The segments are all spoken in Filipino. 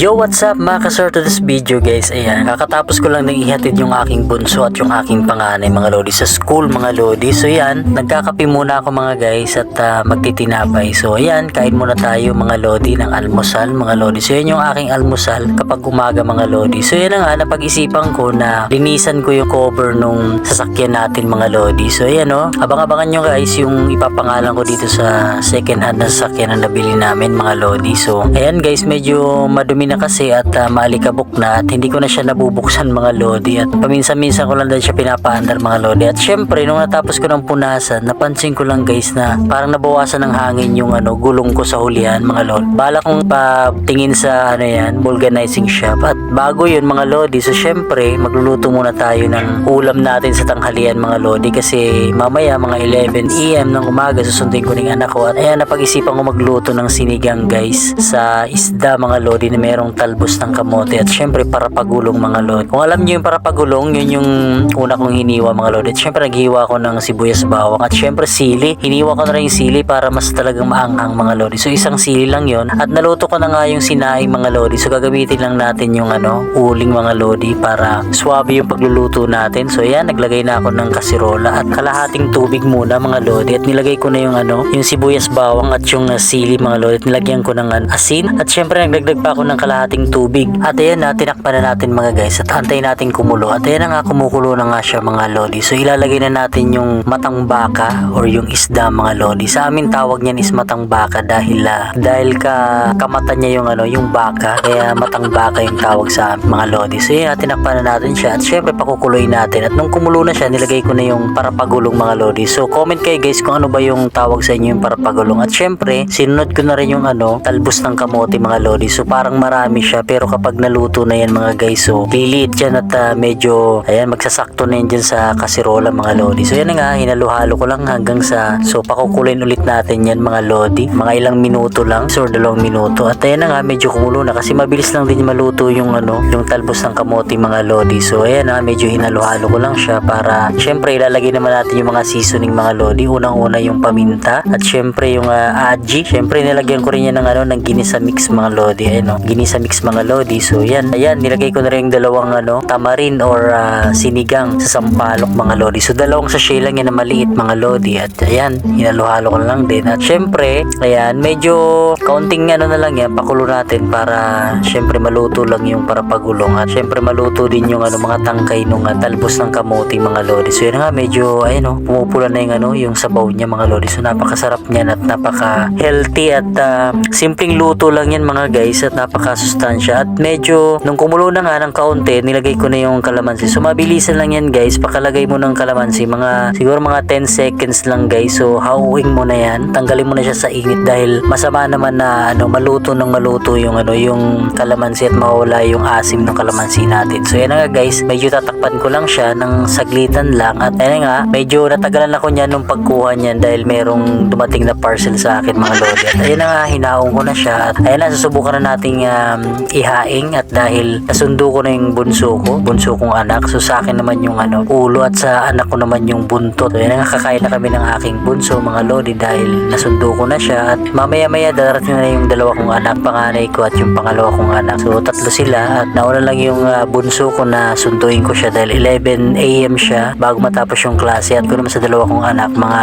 Yo, what's up mga kasor to this video guys? Ayan, kakatapos ko lang nang ihatid yung aking bunso at yung aking panganay mga lodi sa school mga lodi. So yan, nagkakape muna ako mga guys at ah, magtitinapay. So ayan, kain muna tayo mga lodi ng almusal mga lodi. So yan yung aking almusal kapag umaga mga lodi. So yan na nga, napag-isipan ko na linisan ko yung cover nung sasakyan natin mga lodi. So ayan o, abang-abangan nyo guys yung ipapangalan ko dito sa second hand na sasakyan na nabili namin mga lodi. So ayan guys, medyo madumi na kasi at ah, maalikabok na at hindi ko na siya nabubuksan mga lodi at paminsan-minsan ko lang din siya pinapaandar mga lodi. At syempre, nung natapos ko ng punasan, napansin ko lang guys na parang nabawasan ng hangin yung ano, gulong ko sa hulihan mga lodi. Bala kong patingin sa ano yan, vulcanizing shop at bago yun mga lodi. So syempre, magluluto muna tayo ng ulam natin sa tanghalian mga lodi kasi mamaya mga 11 AM ng umaga susundin ko ng anak ko at ayan napag-isipan ko magluto ng sinigang guys sa isda mga lodi na merong talbos ng kamote at syempre para pagulong mga lodi. Kung alam niyo yung para pagulong, yun yung una kong hiniwa mga lodi. At syempre naghiwa ko ng sibuyas bawang at syempre sili. Hiniwa ko na rin yung sili para mas talagang maanghang mga lodi. So isang sili lang yon at naluto ko na nga yung sinaing mga lodi. So gagamitin lang natin yung ano, uling mga lodi para swabe yung pagluluto natin. So yan, naglagay na ako ng kasirola at kalahating tubig muna mga lodi at nilagay ko na yung ano, yung sibuyas bawang at yung uh, sili mga lodi at nilagyan ko ng uh, asin at syempre nagdagdag pa ako ng kalahating tubig. At ayan na, tinakpan na natin mga guys at antayin natin kumulo. At ayan na nga, kumukulo na nga siya mga lodi. So ilalagay na natin yung matang baka or yung isda mga lodi. Sa amin tawag niyan is matang baka dahil ah, dahil ka kamata niya yung ano, yung baka. Kaya matang baka yung tawag sa amin mga lodi. So yan, tinakpan na natin siya at syempre pakukuloy natin. At nung kumulo na siya, nilagay ko na yung parapagulong mga lodi. So comment kayo guys kung ano ba yung tawag sa inyo yung parapagulong. At syempre, sinunod ko na rin yung ano, talbos ng kamote mga lodi. So parang marami siya pero kapag naluto na yan mga guys, so liliit yan at ah, medyo ayan magsasakto na yan dyan sa kasirola mga lodi. So yan nga, hinalo-halo ko lang hanggang sa so pakukulin ulit natin yan mga lodi. Mga ilang minuto lang, so dalawang minuto. At ayan nga, medyo kumulo na kasi mabilis lang din maluto yung ano, yung talbos ng kamote mga lodi. So ayan na, medyo hinalo-halo ko lang siya para syempre ilalagay naman natin yung mga seasoning mga lodi. Unang-una yung paminta at syempre yung ah, aji. Syempre nilagyan ko rin yan ng ano, ng ginisa mix mga lodi. Ayan o, ginisa mix mga lodi. So yan, ayan, nilagay ko na rin yung dalawang ano, tamarin or ah, sinigang sa sampalok mga lodi. So dalawang sachet lang yan na maliit mga lodi. At ayan, hinalo-halo ko na lang din. At syempre, ayan, medyo kaunting ano na lang yan, pakulo natin para syempre maluto lang yung para pagulong. At syempre maluto din yung ano, mga tangkay nung ah, talbos ng kamote mga lodi. So yan nga, medyo, ayan o, pumupula na yung ano, yung sabaw niya mga lodi. So napakasarap niyan at napaka healthy at ah, simpleng luto lang yan mga guys at napakasustansya. At medyo, nung kumulo na nga ng kaunti, nilagay ko na yung kalamansi. So mabilisan lang yan guys, pakalagay mo ng kalamansi, mga siguro mga 10 seconds lang guys. So hauing mo na yan, tanggalin mo na siya sa init dahil masama naman na ano, maluto ng maluto yung ano, yung kalamansi at mawala yung asim ng kalamansi natin. So yan nga guys, medyo tatakpan ko lang siya ng saglitan lang at ayun nga, medyo natagalan ako niyan nung pagkuha niyan dahil merong dumating na parcel sa akin mga lodi. At ayun nga, hinaong ko na siya at ayun na, susubukan na nating um, ihaing at dahil nasundo ko na yung bunso ko, bunso kong anak. So sa akin naman yung ano, ulo at sa anak ko naman yung buntot. So, ayun na nga, kakain na kami ng aking bunso mga lodi dahil nasundo ko na siya at mamaya maya darating na yung dalawa kong anak, panganay ko at yung pangalawa kong anak. So tatlo sila at nauna lang yung ah, bunso ko na sunduin ko siya dahil 11 a.m. siya bago matapos yung klase at ko naman sa dalawa kong anak mga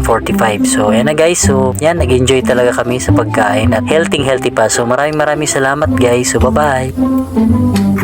11.45. So yan na guys, so yan, nag-enjoy talaga kami sa pagkain at healthy healthy pa. So maraming maraming salamat guys. So bye bye.